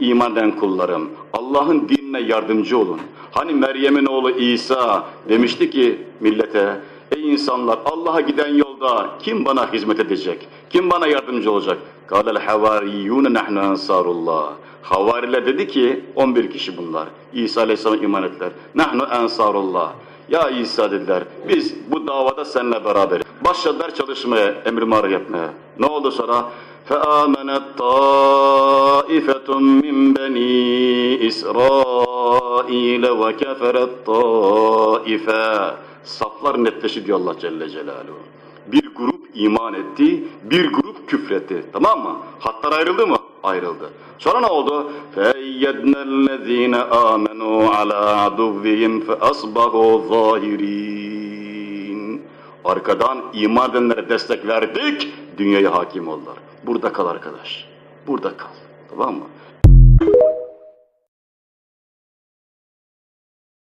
iman eden kullarım, Allah'ın dinine yardımcı olun. Hani Meryem'in oğlu İsa demişti ki millete, ey insanlar Allah'a giden yolda kim bana hizmet edecek? Kim bana yardımcı olacak? قَالَ الْحَوَارِيُّونَ نَحْنُ ensarullah. Havariler dedi ki, 11 kişi bunlar. İsa Aleyhisselam'a iman ettiler. Nahnu ensarullah. Ya İsa dediler, biz bu davada seninle beraberiz. Başladılar çalışmaya, emri marif yapmaya. Ne oldu sonra? فَآمَنَتْ طَائِفَةٌ مِّنْ بَنِي إِسْرَائِيلَ وَكَفَرَتْ طَائِفَةٌ Saflar netleşi diyor Allah Celle Celaluhu. Bir grup iman etti, bir grup küfretti. Tamam mı? Hatlar ayrıldı mı? Ayrıldı. Sonra ne oldu? فَاَيَّدْنَا الَّذ۪ينَ آمَنُوا عَلَى عَدُوِّهِمْ فَأَصْبَحُوا ظَاهِرِينَ Arkadan iman edenlere destek verdik, dünyaya hakim oldular. Burada kal arkadaş, burada kal. Tamam mı?